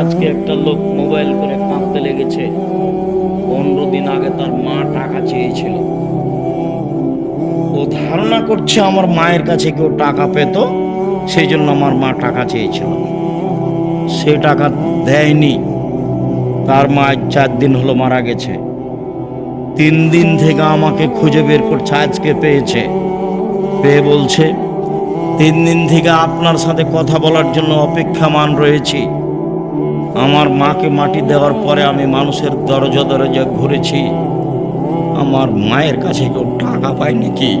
আজকে একটা লোক মোবাইল করে কাঁদতে লেগেছে। পনেরো দিন আগে তার মা টাকা চেয়েছিল। ও ধারণা করছে আমার মায়ের কাছে কেউ টাকা পেত, সেই জন্য আমার মা টাকা চেয়েছিল। সে টাকা দেয়নি। তার মা চার দিন হলো মারা গেছে। তিন দিন থেকে আমাকে খুঁজে বের করছে, আজকে পেয়েছে। পেয়ে বলছে, তিন দিন থেকে আপনার সাথে কথা বলার জন্য অপেক্ষামান রয়েছি। আমার মাকে মাটি দেওয়ার পরে আমি মানুষের দরজা দরজা ঘুরেছি। আমার মায়ের কাছে কেউ টাকা পায়নি কি?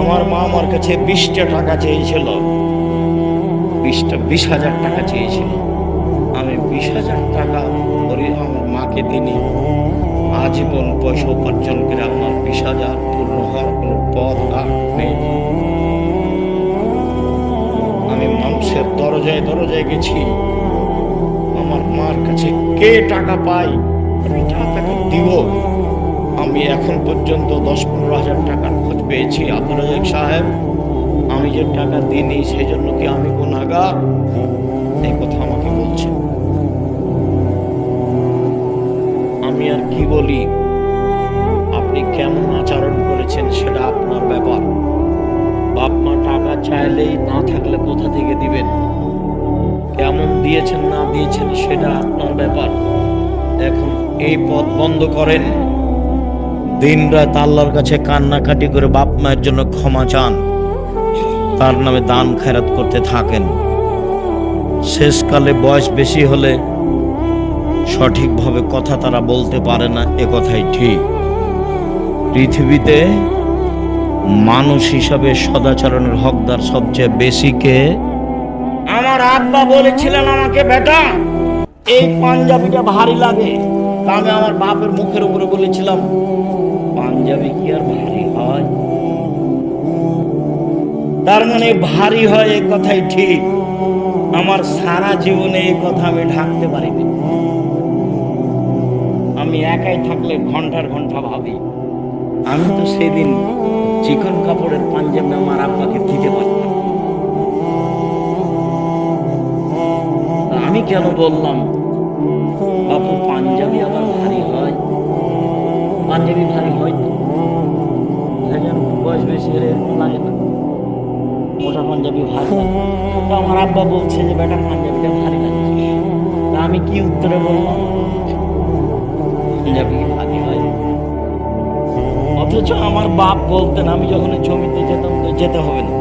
আমার মা আমার কাছে বিশটা টাকা চেয়েছিল। বিশটা, বিশ হাজার টাকা চেয়েছিল। আমি বিশ হাজার টাকা করে আমার মাকে দিনি আজীবন পয়সা উপার্জন করে আমার বিশ হাজার পূর্ণ হওয়ার কোনো পথ আর নেই। মানুষের দরজায় দরজায় গেছি। আমার মার কাছে কে টাকা পাই আমি টাকাকে দিব। আমি এখন পর্যন্ত দশ পনেরো হাজার টাকার খোঁজ পেয়েছি। রাজাক সাহেব, আমি যে টাকা দিইনি, সেই জন্য কি আমি গুণাগার এই কথা আমাকে বলছে আমি আর কি বলি? আপনি কেমন আচরণ করেছেন সেটা আপনার ব্যাপার। বাপ মা টাকা চাইলেই না থাকলে কোথা থেকে দিবেন? কেমন দিয়েছেন, না দিয়েছেন সেটা আপনার ব্যাপার। এখন এই পথ বন্ধ করেন। দিন রাত আল্লাহর কাছে কান্নাকাটি করে বাপ মায়ের জন্য ক্ষমা চান। তার নামে দান খেরাত করতে থাকেন। শেষকালে বয়স বেশি হলে সঠিকভাবে কথা তারা বলতে পারে না, এ কথাই ঠিক। পৃথিবীতে মানুষ হিসাবে সদাচরণের হকদার সবচেয়ে বেশি কে? আমার আব্বা বলেছিলেন আমাকে, বেটা, এই পাঞ্জাবিটা ভারী লাগে। আমি আমার বাপের মুখের উপরে বলেছিলাম, পাঞ্জাবি কি আর ভারী হয়? তার মানে ভারী হয় এই কথাই ঠিক। আমার সারা জীবনে এই কথা আমি ঢাকতে পারিনি। আমি একাই থাকলে ঘণ্টার ঘণ্টা ভাবি। আমি তো সেদিন চিকন কাপড়ের পাঞ্জাবি আমার আব্বাকে দিতে পারতাম। আমি কেন বললাম, বাপু, পাঞ্জাবি আবার ভারী হয়। পাঞ্জাবি ভারী হয় তো। বয়স বেশি হলে এরকম লাগে না। মোটা পাঞ্জাবি ভারী আমার আব্বা বলছে যে, বেটা, পাঞ্জাবিটা ভারী লাগছে। আমি কি উত্তরে বললাম? পাঞ্জাবি অথচ আমার বাপ বলতেন, আমি যখন জমিতে যেতাম তো যেতে হবে না।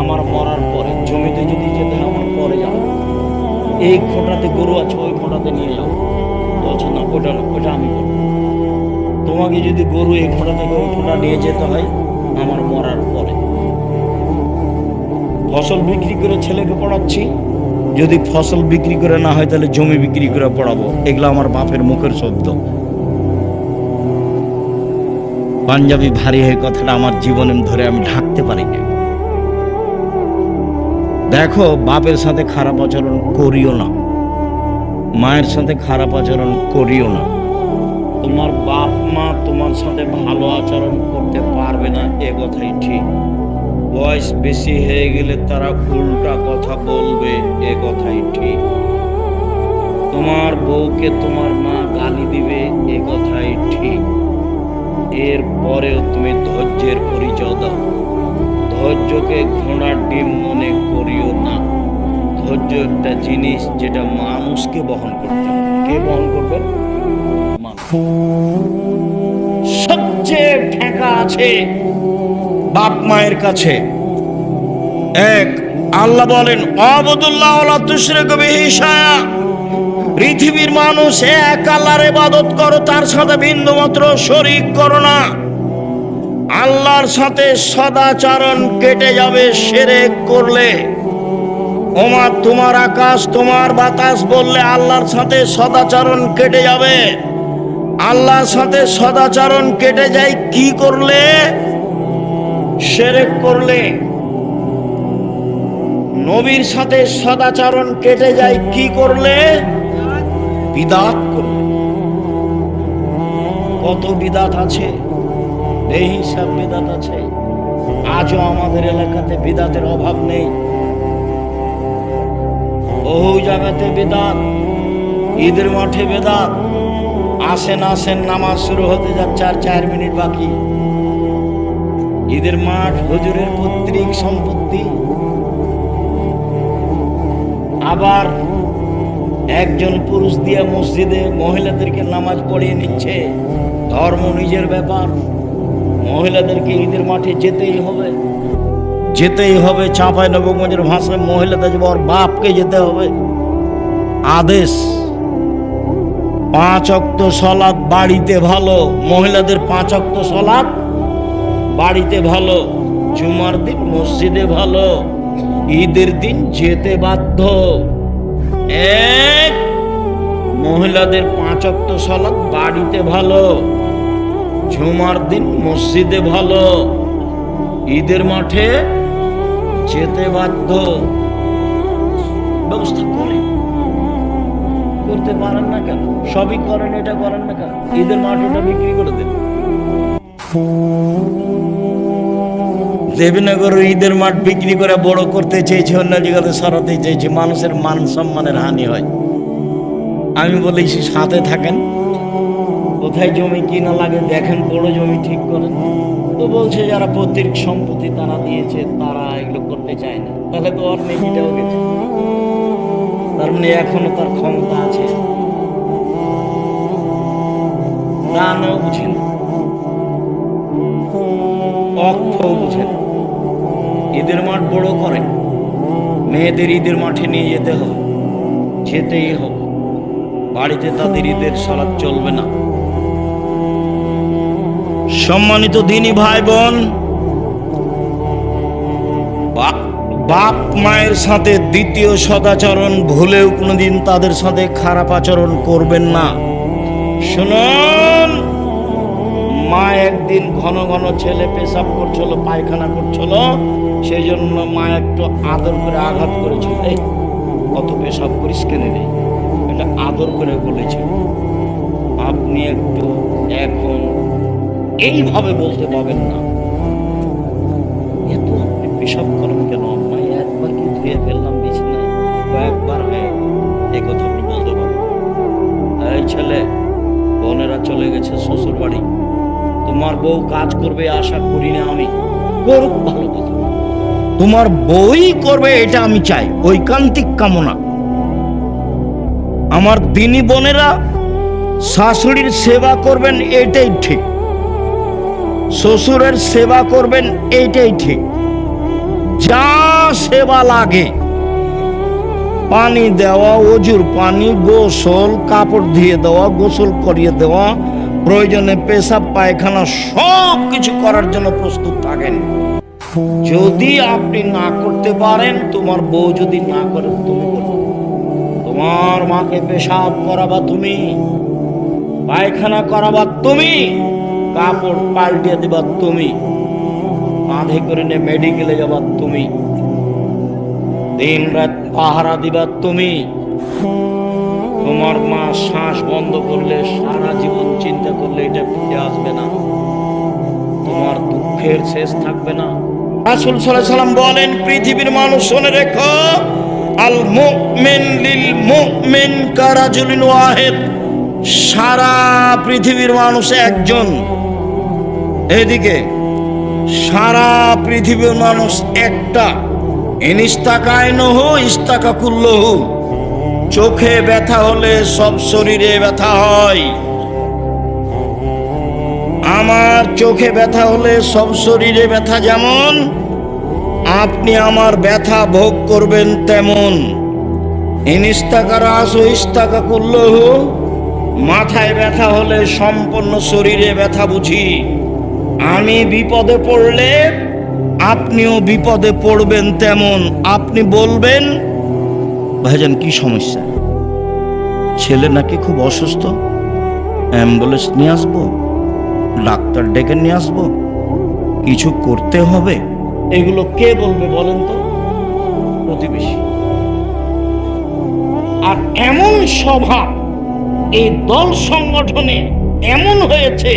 আমার মরার পরে জমিতে যদি যেতে আমার পরে যাও এই খোঁটাতে গরু আছে, ওই খোঁটাতে নিয়ে যাও। বলছে, না ওটা না ওটা আমি তোমাকে যদি গরু এই খোঁটা থেকে ওই খোঁটা নিয়ে যেতে হয়, আমার মরার পরে। ফসল বিক্রি করে ছেলেকে পড়াচ্ছি। যদি ফসল বিক্রি করে না হয়, তাহলে জমি বিক্রি করে পড়াবো। এগুলো আমার বাপের মুখের শব্দ। পাঞ্জাবি ভারী হয়ে কথাটা আমার জীবনে ধরে আমি ঢাকতে পারি না দেখো, বাপের সাথে খারাপ আচরণ করিও না। মায়ের সাথে খারাপ আচরণ করিও না। তোমার বাপ মা তোমার সাথে ভালো আচরণ করতে পারবে না, এ কথাই ঠিক। বয়স বেশি হয়ে গেলে তারা উল্টা কথা বলবে, এ কথাই ঠিক। তোমার বউকে তোমার মা গালি দিবে, এ কথাই ঠিক। এর পরেও তুমি ধৈর্যের পরিচয় দাও। ধৈর্যকে ঘোড়ার ডিম মনে করিও না। ধৈর্য একটা জিনিস যেটা মানুষকে বহন করতে কে বহন করবে? সবচেয়ে ঠেকা আছে বাপ মায়ের কাছে। এক, আল্লাহ বলেন, অবদুল্লাহ তুসরে কবি হিসায়া পৃথিবীর মানুষ এক আল্লাহর ইবাদত করো, তার সাথে বিন্দু মাত্র শরিক করো না। আল্লাহর সাথে সদাচরণ কেটে যাবে সেরেক করলে। ওমা, তোমার আকাশ, তোমার বাতাস বললে আল্লাহর সাথে সদাচরণ কেটে যাবে। আল্লাহর সাথে সদাচরণ কেটে যায় কি করলে? সেরেক করলে। নবীর সাথে সদাচরণ কেটে যায় কি করলে? বিদাত কত বিদাত আছে? এই হিসাব বিদাত আছে। আজও আমাদের এলাকাতে বিদাতের অভাব নেই। বহু জায়গাতে বেদাত, ঈদের মাঠে বেদাত, আসেন আসেন, নামাজ শুরু হতে যাচ্ছে আর চার মিনিট বাকি। ঈদের মাঠ হজুরের পৈতৃক সম্পত্তি। আবার একজন পুরুষ দিয়ে মসজিদে মহিলাদেরকে নামাজ পড়িয়ে নিচ্ছে। ধর্ম নিজের ব্যাপার। মহিলাদেরকে ঈদের মাঠে যেতেই হবে। যেতেই হবে চাঁপাই নবগঞ্জের ভাষায়, মহিলাদের যাবে বাপকে যেতে হবে। আদেশ। পাঁচ অক্ত সলাদ বাড়িতে ভালো। মহিলাদের পাঁচ অক্ত সলাদ বাড়িতে ভালো। জুমার দিন মসজিদে ভালো। ঈদের দিন যেতে বাধ্য। এক, মহিলাদের পাঁচ অক্ত সলাদ বাড়িতে ভালো ঝুমার দিন মসজিদে ভালো, ঈদের মাঠে যেতে বাধ্য। ব্যবস্থা করে। করতে পারেন না কেন? সবই করেন, এটা করেন না কেন? ঈদের মাঠ ওটা বিক্রি করে দেন। দেবীনগর ঈদের মাঠ বিক্রি করে বড় করতে চেয়েছে অন্য জায়গাতে সরাতে চেয়েছে। মানুষের মান সম্মানের হানি হয়। আমি বলেছি সাথে থাকেন। কোথায় জমি কিনা লাগে দেখেন, বড় জমি ঠিক করেন। তো বলছে, যারা পৈতৃক সম্পত্তি তারা দিয়েছে, তারা এগুলো করতে চায় না। তাহলে তো ওর মেয়েটাও গেছে। তার মানে এখনও তার ক্ষমতা আছে। দানও বুঝেন। অক্ষও ঈদের মাঠ বড় করে। মেয়েদের ঈদের মাঠে নিয়ে যেতে হবে। যেতেই হবে। বাড়িতে তাদের ঈদের সালাদ চলবে না। সম্মানিত দিনী ভাই বোন বাপ মায়ের সাথে দ্বিতীয় সদাচরণ ভুলেও কোনোদিন তাদের সাথে খারাপ আচরণ করবেন না। শুনুন, মা একদিন ঘন ঘন ছেলে পেশাব করছিল, পায়খানা করছিল সেই জন্য মা একটু আদর করে আঘাত করেছিল এই, কত পেশাব করিস কেনে রে? এটা আদর করে বলেছে। আপনি একটু এখন এইভাবে বলতে পাবেন না। এত আপনি পেশাব করেন কেন? আম্মা একবার কি ধুয়ে ফেললাম বিছানায়? কয়েকবার হয়ে এই কথা আপনি বলতে পারবেন এই ছেলে, বোনেরা চলে গেছে শ্বশুর বাড়ি তোমার বউ কাজ করবে আশা করি না আমি। করুক ভালো কথা। তোমার বই করবে এটা আমি চাই। ঐকান্তিক কামনা। আমার দিনী বোনেরা, শাশুড়ির সেবা করবেন এটাই ঠিক। শ্বশুরের সেবা করবেন এইটাই ঠিক। যা সেবা লাগে। পানি দেওয়া, অজুর পানি, গোসল, কাপড় ধুয়ে দেওয়া, গোসল করিয়ে দেওয়া, প্রয়োজনে পেশাব, পায়খানা সব কিছু করার জন্য প্রস্তুত থাকেন। যদি আপনি না করতে পারেন, তোমার বউ যদি না করে, তুমি তোমার মাকে পেশাব করাবা তুমি, পায়খানা করাবা তুমি, কাপড় পাল্টিয়ে দিবা তুমি কাঁধে করে নিয়ে মেডিকেলে যাবা তুমি দিন রাত পাহারা দিবা তুমি। তোমার মা শ্বাস বন্ধ করলে, সারা জীবন চিন্তা করলে এটা ফিরে আসবে না। তোমার দুঃখের শেষ থাকবে না। রাসূল সাল্লাম বলেন, পৃথিবীর মানুষ শুনে রেখো, আল মুমিন লিল মুমিন কারাজুলিন ওয়াহিদ। সারা পৃথিবীর মানুষ একজন। এদিকে, সারা পৃথিবীর মানুষ একটা। ইনিস্তাকায় নহু ইস্তাকা কুল্লহু চোখে ব্যথা হলে সব শরীরে ব্যথা হয়। আমার চোখে ব্যথা হলে সব শরীরে ব্যথা যেমন, আপনি আমার ব্যথা ভোগ করবেন তেমন। ইনিস্তাকার আসো মাথায় ব্যথা হলে সম্পূর্ণ শরীরে ব্যথা বুঝি। আমি বিপদে পড়লে আপনিও বিপদে পড়বেন তেমন। আপনি বলবেন, ভাইজান, কি সমস্যা? ছেলে নাকি খুব অসুস্থ? অ্যাম্বুলেন্স নিয়ে আসব? ডাক্তার ডেকে নিয়ে আসব। কিছু করতে হবে? এগুলো কে বলবে বলেন তো? প্রতিবেশী। আর এমন স্বভাব এই দল সংগঠনে এমন হয়েছে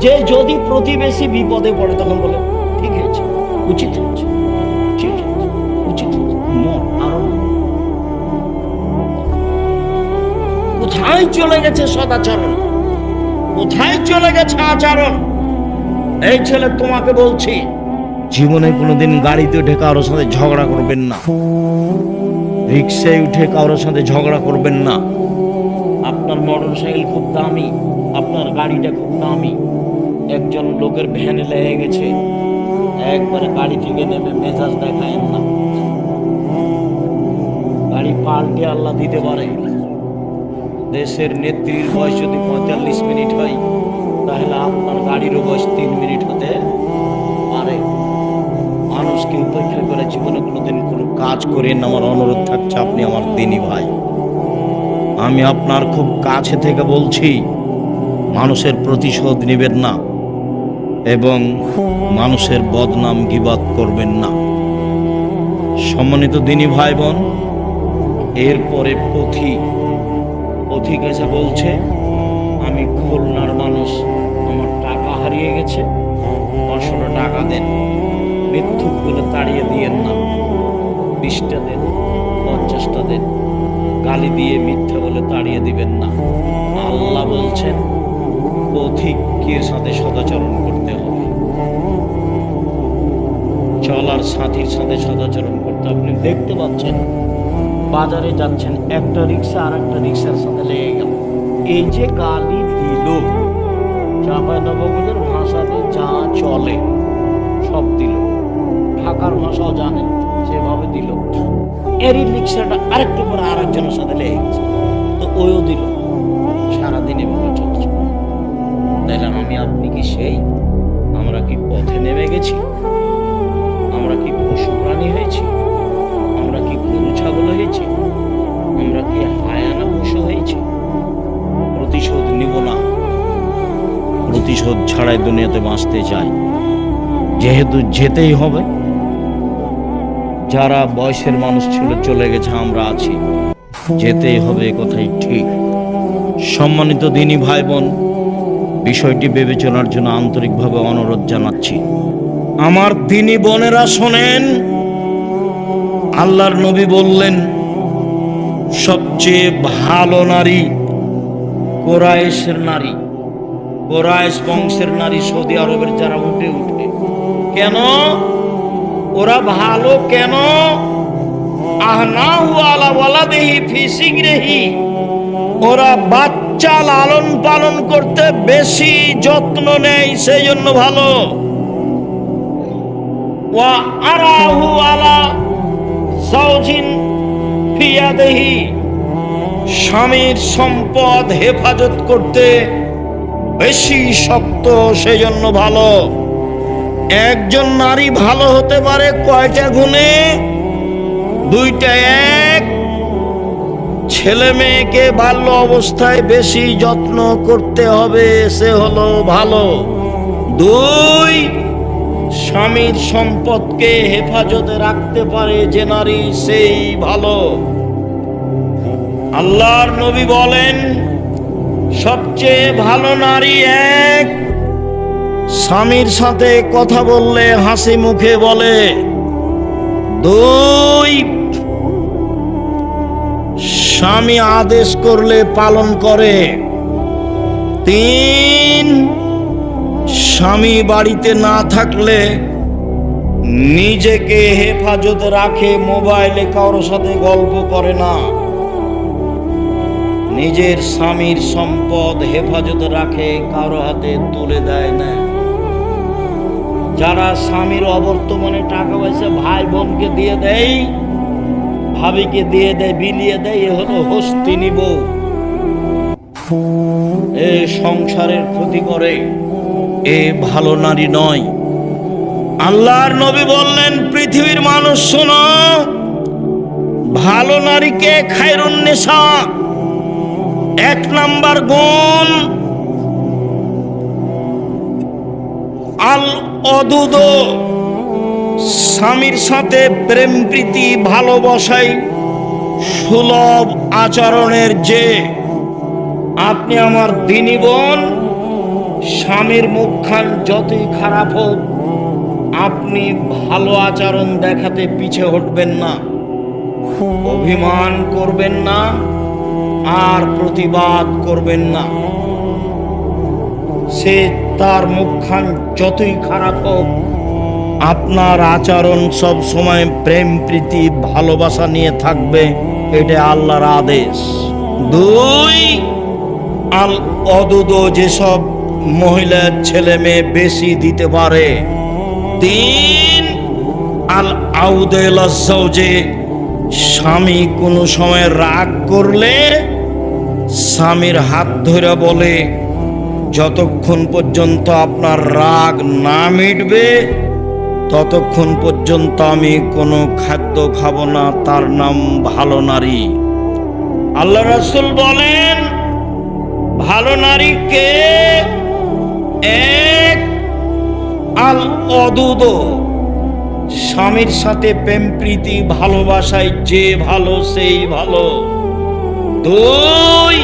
যে যদি প্রতিবেশী বিপদে পড়ে তখন বলে, ঠিক আছে উচিত হয়েছে কোথায় চলে গেছে সদাচরণ? কোথায় চলে গেছে আচরণ? এই ছেলে, তোমাকে বলছি, জীবনে কোনোদিন গাড়িতে উঠে কারোর সাথে ঝগড়া করবেন না। রিক্সায় উঠে কারোর সাথে ঝগড়া করবেন না। আপনার মোটর সাইকেল খুব দামি, আপনার গাড়িটা খুব দামি। একজন লোকের ভ্যানে লেগে গেছে। একবারে গাড়ি থেকে নেমে মেজাজ দেখায় না। গাড়ি পাল্টে আল্লাহ দিতে পারে। দেশের নেত্রীর বয়স যদি পঁয়তাল্লিশ মিনিট হয়, তাহলে আপনার গাড়িরও বয়স তিন মিনিট হতে পারে। মানুষ মানুষকে উপেক্ষা করে জীবনে কোনোদিন কোনো কাজ করেন আমার অনুরোধ থাকছে আপনি আমার দিনী ভাই। আমি আপনার খুব কাছে থেকে বলছি, মানুষের প্রতিশোধ নেবেন না এবং মানুষের বদনাম গিবাদ করবেন না। সম্মানিত দিনী ভাই বোন, এরপরে পথিক পথিক আছে বলছে, আমি খুলনার মানুষ, আমার টাকা হারিয়ে গেছে। পাঁচশো টাকা দেন মিথ্যুক বলে তাড়িয়ে দিয়েন না। বিশটা দেন, পঞ্চাশটা দেন, গালি দিয়ে মিথ্যা বলে তাড়িয়ে দিবেন না। আল্লাহ বলছেন পথিকের সাথে সদাচরণ করতে হবে। চলার সাথীর সাথে সদাচরণ করতে আপনি দেখতে পাচ্ছেন বাজারে যাচ্ছেন, একটা রিক্সা আর একটা রিক্সার সাথে লেগে গেল। এই যে গালি দিল চাপাই নবগঞ্জের ভাষাতে যা চলে, সব দিল। ঢাকার ভাষাও জানে, সেভাবে দিল। এরই রিক্সাটা আরেকটু পরে আরেকজনের সাথে লেগে গেছে। তো ওইও দিল। সারাদিন এভাবে চলছে। তাইলে আমি, আপনি কি সেই? আমরা কি পথে নেমে গেছি? আমরা কি পশু প্রাণী হয়েছি? প্রতিশোধ ছাড়াই দুনিয়াতে বাঁচতে চাই। যেহেতু যেতেই হবে, যারা বয়সের মানুষ ছিল, চলে গেছে, আমরা আছি। যেতেই হবে কথাই ঠিক। সম্মানিত দিনী ভাই বোন বিষয়টি বিবেচনার জন্য আন্তরিকভাবে অনুরোধ জানাচ্ছি। আমার দিনী বোনেরা শোনেন, আল্লাহর নবী বললেন, সবচেয়ে ভালো নারী কোরাইশের নারী। কোরাইশ বংশের নারী সৌদি আরবের যারা উঠে উঠে। কেন? ওরা ভালো কেন? ওরা বাচ্চা লালন পালন করতে বেশি যত্ন নেয় সেই জন্য ভালো স্বামীর সম্পদ হেফাজত করতে বেশি শক্ত সেই জন্য ভালো। একজন নারী ভালো হতে পারে কয়টা গুণে? দুইটা এক। ছেলে মেয়েকে বাল্য অবস্থায় বেশি যত্ন করতে হবে, সে হলো ভালো। দুই, স্বামীর সম্পদকে হেফাজতে রাখতে পারে যে নারী সেই ভালো। আল্লাহর নবী বলেন সবচেয়ে ভালো নারী এক। স্বামীর সাথে কথা বললে হাসি মুখে বলে, দুই। স্বামী আদেশ করলে পালন করে। তিন, স্বামী বাড়িতে না থাকলে নিজেকে হেফাজত রাখে, মোবাইলে কারোর সাথে গল্প করে না। নিজের স্বামীর সম্পদ হেফাজতে রাখে, কারও হাতে তুলে দেয় না। যারা স্বামীর অবর্তমানে টাকা পয়সা ভাই বোনকে দিয়ে দেয়, ভাবিকে দিয়ে দেয়, বিলিয়ে দেয়, এ হলো হস্তি নিব। এ সংসারের ক্ষতি করে, এ ভালো নারী নয়। আল্লাহর নবী বললেন, পৃথিবীর মানুষ শোনো, ভালো নারীকে খায়রুন নেশা এক নাম্বার গুণ আল অদুদ স্বামীর সাথে প্রেম প্রীতি ভালোবাসাই সুলভ আচরণের যে আপনি আমার দিনী বোন, স্বামীর মুখখান যতই খারাপ হোক, আপনি ভালো আচরণ দেখাতে পিছে হটবেন না, অভিমান করবেন না। আর প্রতিবাদ করবেন না। সে তার মুখখান যতই খারাপ হোক, আপনার আচরণ সব সময় প্রেম, প্রীতি, ভালোবাসা নিয়ে থাকবে, এটা আল্লাহর আদেশ। দুই আল অদুদ যেসব মহিলা, ছেলে, মেয়ে বেশি দিতে পারে। তিন আল আউদেল যে স্বামী কোনো সময় রাগ করলে স্বামীর হাত ধরে বলে, যতক্ষণ পর্যন্ত আপনার রাগ না মিটবে, ততক্ষণ পর্যন্ত আমি কোনো খাদ্য খাব না, তার নাম ভালো নারী। আল্লাহ রাসূল বলেন, ভালো নারীকে এক আল অদুদ, স্বামীর সাথে প্রেম, প্রীতি, ভালোবাসায় যে ভালো, সেই ভালো। দুই।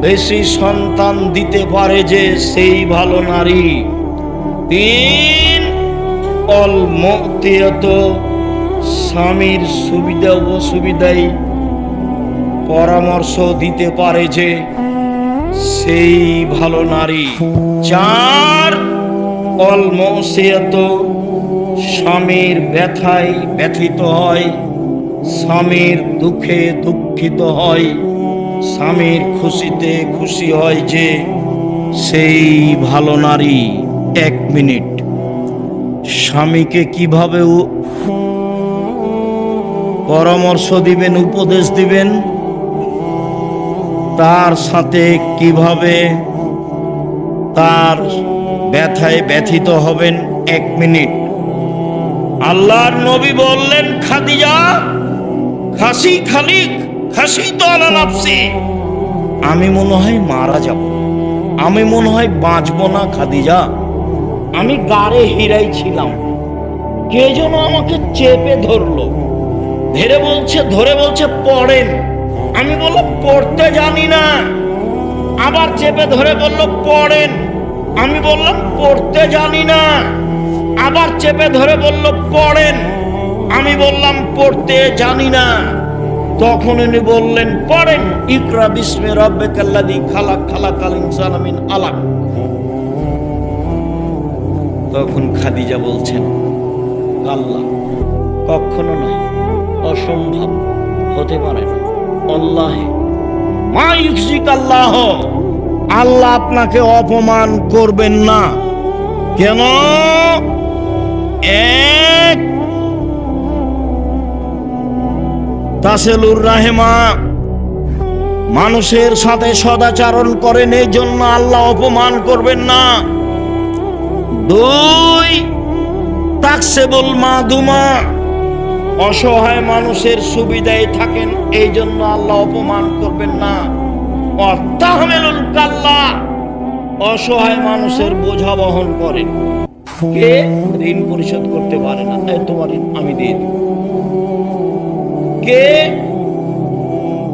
বেশি সন্তান দিতে পারে যে সেই ভালো নারী। তিন অলমতিয়াত স্বামীর সুবিধা, অসুবিধায় পরামর্শ দিতে পারে যে সেই ভালো নারী। চার অলমসিয়ত স্বামীর ব্যথায় ব্যথিত হয়। স্বামীর দুঃখে দুঃখিত হয়, স্বামীর খুশিতে খুশি হয় যে সেই ভালো নারী। এক মিনিট। স্বামীকে কীভাবে পরামর্শ দিবেন, উপদেশ দিবেন? তার সাথে কীভাবে তার ব্যথায় ব্যথিত হবেন? এক মিনিট। আল্লাহর নবী বললেন, খাদিজা খাসি খালিক খাসি তো আলা নাফসি। আমি মনে হয় মারা যাব। আমি মনে হয় বাঁচবো না খাদিজা। আমি গাড়ে হিরাই ছিলাম। কে যেন আমাকে চেপে ধরলো। ধরে বলছে ধরে বলছে, পড়েন। আমি বললাম, পড়তে জানি না। আবার চেপে ধরে বলল, পড়েন। আমি বললাম, পড়তে জানি না। আবার চেপে ধরে বলল, পড়েন। আমি বললাম, পড়তে জানি না। তখন উনি বললেন, পড়েন, ইকরা বিস্মে রব্বে কাল্লাদি খালাক খালাক আল ইনসান আমিন আলাক। তখন খাদিজা বলছেন, আল্লাহ, কখনো নয়, অসম্ভব, হতে পারে না। আল্লাহ, মা ইউসিক আল্লাহ। আল্লাহ আপনাকে অপমান করবেন না। কেন? এক তাসেলুর রাহেমা, মানুষের সাথে সদাচারণ করেন এই জন্য আল্লাহ অপমান করবেন না। দুই, তাকসেবুল মাদুমা, অসহায় মানুষের সুবিধায় থাকেন, এই জন্য আল্লাহ অপমান করবেন না। অত্যাহমেলুল কাল্লা, অসহায় মানুষের বোঝা বহন করেন। কে ঋণ পরিশোধ করতে পারে না এই তোমার আমি দিয়ে দেব। কে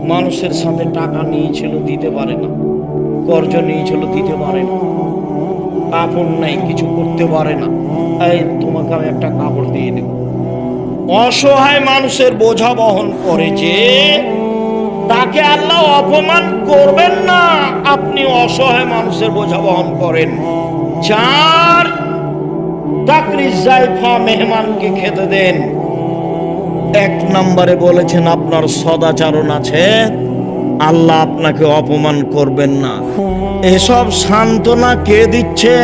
মানুষের সাথে টাকা নিয়েছিল দিতে পারে না, কর্জ নিয়েছিল দিতে পারে না, কাপড় নাই, কিছু করতে পারে না। এই, তোমাকে আমি একটা কাপড় দিয়ে দেব। অসহায় মানুষের বোঝা বহন করে যে তাকে আল্লাহ অপমান করবেন না, আপনি অসহায় মানুষের বোঝা বহন করেন। চার তাকরি জাইফা মেহমানকে খেতে দেন এক নম্বরে বলেছেন, আপনার সদাচরণ আছে। আল্লাহ আপনাকে অপমান করবেন না। এসব সান্ত্বনা কে দিচ্ছে?